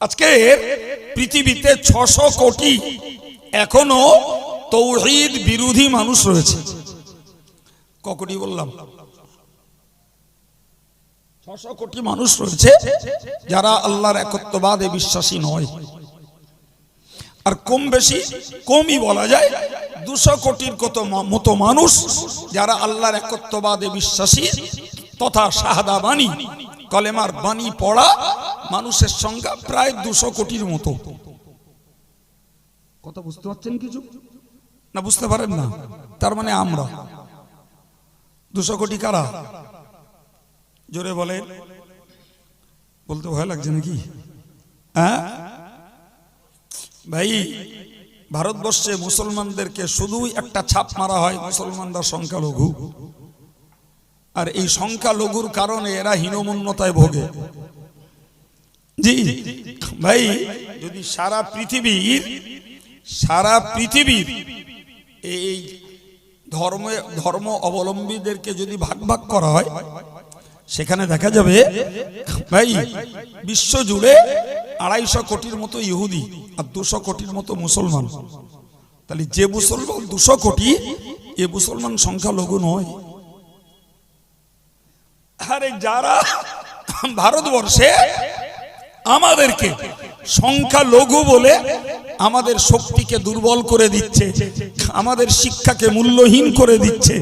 আজকে পৃথিবীতে ছশো কোটি এখনও তৌহিদ বিরোধী মানুষ রয়েছে। ক কোটি বললাম? ছশো কোটি মানুষ রয়েছে যারা আল্লাহর একত্ববাদে বিশ্বাসী নয়। আর কম বেশি, কমই বলা যায় দুশো কোটির কত মতো মানুষ যারা আল্লাহর একত্ববাদে বিশ্বাসী তথা শাহাদা বাণী কলেমার বাণী পড়া মানুষের সংখ্যা প্রায় দুশো কোটির মতো। কথা বুঝতে পারছেন কিছু? না বুঝতে পারেন না। তার মানে আমরা। দুশো কোটি কারা? জোরে বলে বলতে ভয় লাগছে নাকি? হ্যাঁ? ভাই ভারতবর্ষে মুসলমানদেরকে শুধুই একটা ছাপ মারা হয় মুসলমানরা সংখ্যালঘু। আর এই সংখ্যালঘুর কারণে এরা হীনমন্যতায় ভোগে। জি ভাই, যদি সারা পৃথিবীর সারা পৃথিবীর এই ধর্ম ধর্ম অবলম্বীদেরকে যদি ভাগ ভাগ করা হয়, সেখানে দেখা যাবে, ভাই, বিশ্ব জুড়ে আড়াইশো কোটির মতো ইহুদি আর দুশো কোটির মতো মুসলমান। তাহলে যে মুসলমান, দুশো কোটি, এ মুসলমান সংখ্যালঘু নয়। আরে যারা ভারতবর্ষে আমাদেরকে সংখ্যালঘু বলে আমাদের শক্তিকে দুর্বল করে দিচ্ছে, আমাদের শিক্ষাকে মূল্যহীন করে দিচ্ছে।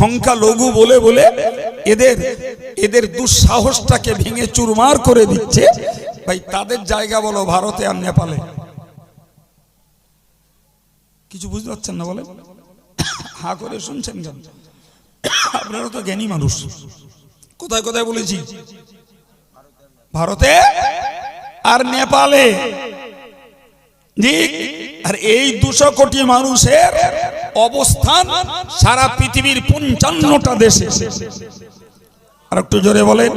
সংখ্যালঘু বলে বলে এদের এদের দুঃসাহসটাকে ভেঙে চুরমার করে দিচ্ছে। ভাই, তাদের জায়গা বলো ভারতে আর নেপালে। কিছু বুঝতে পারছেন না বলে হা করে শুনছেন কেন? আপনারা তো জ্ঞানী মানুষ। কোথায় কোথায় বলেছি? ভারতে? আর নেপালে। আর এই দুশো কোটি মানুষের অবস্থান সারা পৃথিবীর পঞ্চান্নটা দেশে। আর একটু জোরে বলেন।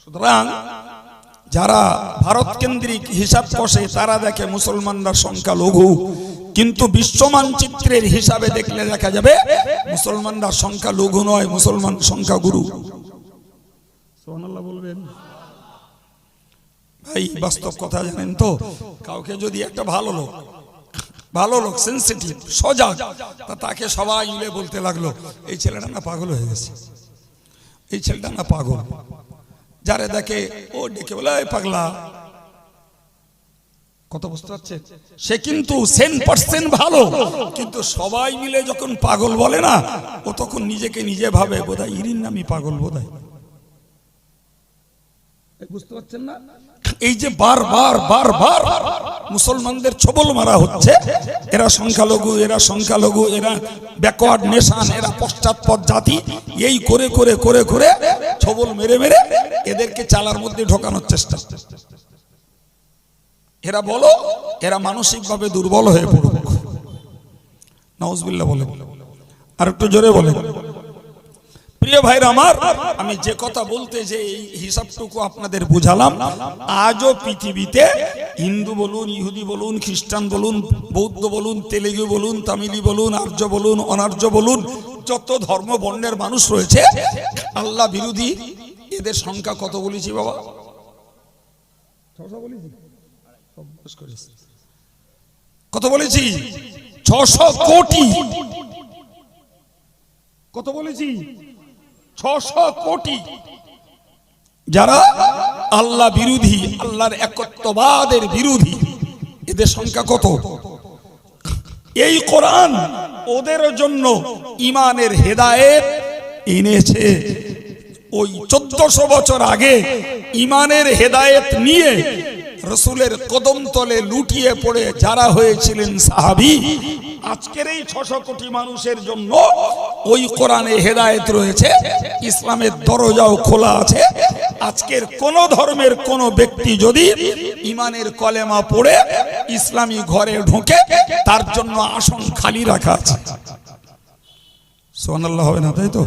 সুতরাং যারা ভারত কেন্দ্রিক হিসাব কষে, তারা দেখে মুসলমানরা সংখ্যা লঘু কিন্তু বিশ্ব মানচিত্রের হিসাবে দেখলে দেখা যাবে, মুসলমানরা সংখ্যা লঘু নয়, মুসলমান সংখ্যা গুরু বলবেন। ভাই বাস্তব কথা জানেন তো? কাউকে যদি একটা ভালো লোক ভালো লোক সেন্সিটিভ সজাগ তা তাকে সবাই মিলে বলতে লাগল এই ছেলেটা না পাগল হয়ে গেছে। এই ছেলেটা না পাগল। যারে দেখে ও ডেকে বলে পাগলা। কত বুঝতে পারছে? সে কিন্তু সেন পার্সেন্ট ভালো কিন্তু সবাই মিলে যখন পাগল বলে না ও তখন নিজেকে নিজে ভাবে বোধহয় ইরিন নামি পাগল বোধহয়। এই যে বারবার বারবার মুসলমানদের ছবল মারা হচ্ছে, এরা সংখ্যালঘু এরা সংখ্যালঘু, এরা ব্যাকওয়ার্ড নেশন এরা পশ্চাৎপদ জাতি, এই করে করে করে করে ছবল মেরে মেরে এদেরকে চালার মধ্যে ঢোকানোর চেষ্টা। এরা বলো, এরা মানসিকভাবে দুর্বল হয়ে পড়ুক। নওয়াজবিল্লাহ বলে আর একটু জোরে বলে প্রিয় ভাইরা আমার আমি যে কথা বলতে যে এই হিসাবটুকু আপনাদের বুঝালাম আজও পৃথিবীতে হিন্দু বলুন ইহুদি বলুন খ্রিস্টান বলুন বৌদ্ধ বলুন তেলেগু বলুন তামিলি বলুন আর্য বলুন অনার্য বলুন যত ধর্ম বর্ণের মানুষ রয়েছে আল্লাহ বিরোধী এদের সংখ্যা কত বলেছি বাবা? কত বলেছি? ছশো কোটি। কত বলেছি? ছশো কোটি। যারা আল্লাহ বিরোধী, আল্লাহর একত্ববাদের বিরোধী, এদের সংখ্যা কত? এই কোরআন ওদের জন্য ইমানের হেদায়েত এনেছে। ওই চোদ্দশো বছর আগে ইমানের হেদায়েত নিয়ে রসুলের কদম তলে লুটিয়ে পড়ে যারা হয়েছিলেন সাহাবি আজকের এই ছশো কোটি মানুষের জন্য ওই কোরআনে হেদায়েত রয়েছে ইসলামের দরজাও খোলা আছে। আজকের কোন ধর্মের কোন ব্যক্তি যদি ইমানের কলেমা পড়ে ইসলামী ঘরে ঢুকে তার জন্য আসন খালি রাখা আছে। সোহান আল্লাহ হবে না তাই তো?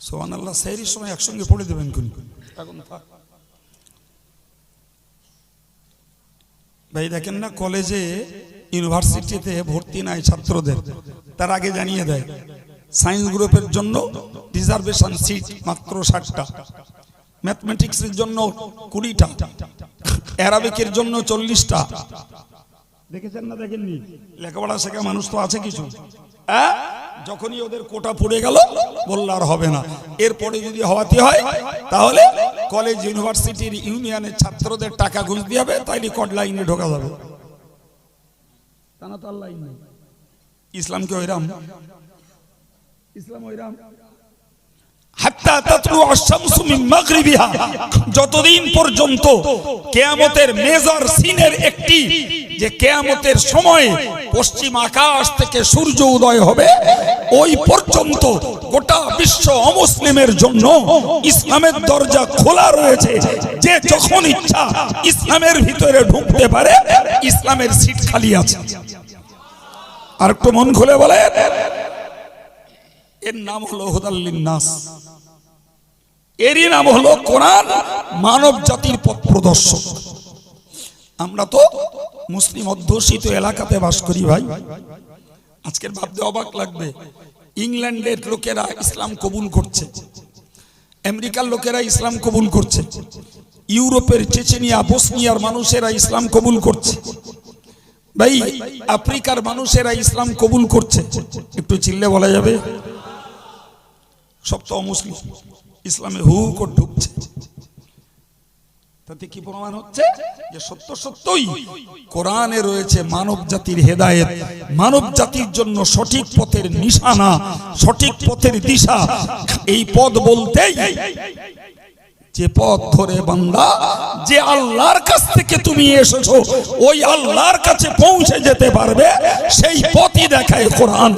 সোহান আল্লাহ সেই সময় একসঙ্গে পড়ে দেবেন কোন? এখন থাক। ভাই দেখেন না কলেজে ইউনিভার্সিটিতে ভর্তি নাই ছাত্রদের। তার আগে জানিয়ে দেয় সায়েন্স গ্রুপের জন্য রিজার্ভেশন সিট মাত্র ষাটটা। ম্যাথমেটিক্সের জন্য কুড়িটা। অ্যারাবিকের জন্য চল্লিশটা। দেখেছেন না দেখেননি? লেখাপড়া শেখা মানুষ তো আছে কিছু? যখনই ওদের কোটা পড়ে গেল বললে আর হবে না। এরপরে যদি হওয়াতে হয় তাহলে কলেজ ইউনিভার্সিটির ইউনিয়নের ছাত্রদের টাকা ঘুষ দিয়ে হবে তাইলে কট লাইনে ঢোকা যাবে। লাইন ওইরাম? ইসলাম ওইরাম। যতদিন পর্যন্ত কিয়ামতের মেজর সিনের একটি যে কিয়ামতের সময় পশ্চিম আকাশ থেকে সূর্য উদয় হবে ওই পর্যন্ত গোটা বিশ্ব অমুসলিমের জন্য ইসলামের দরজা খোলা রয়েছে। যে যখন ইচ্ছা ইসলামের ভিতরে ঢুকতে পারে, ইসলামের সিট খালি আছে। আর একটু মন খুলে বলে এর নাম হলো হুদাল্লিন নাস। এরই নাম হলো কোরআন মানব জাতির পথ প্রদর্শক। আমরা তো মুসলিম অধ্যুষিত এলাকাতে বাস করি ভাই। আজকের ভাবতে অবাক লাগবে। ইংল্যান্ডের লোকেরা ইসলাম কবুল করছে। আমেরিকার লোকেরা ইসলাম কবুল করছে। ইউরোপের চেচেনিয়া, বসনিয়ার মানুষেরা ইসলাম কবুল করছে। ভাই, আফ্রিকার মানুষেরা ইসলাম কবুল করছে। একটু চিল্লে বলা যাবে? সব তো অমুসলিম। ইসলামে হু করে ঢুকছে। তাতে কি প্রমাণ হচ্ছে? যে সত্য সত্যই কোরআনে রয়েছে মানব জাতির হেদায়েত। মানব জাতির জন্য সঠিক পথের নিশানা, সঠিক পথের দিশা। এই পথ বলতেই যে পথ ধরে বান্দা, যে আল্লাহর কাছ থেকে তুমি এসেছ, ওই আল্লাহর কাছে পৌঁছে যেতে পারবে, সেই পথই দেখায় কোরআন।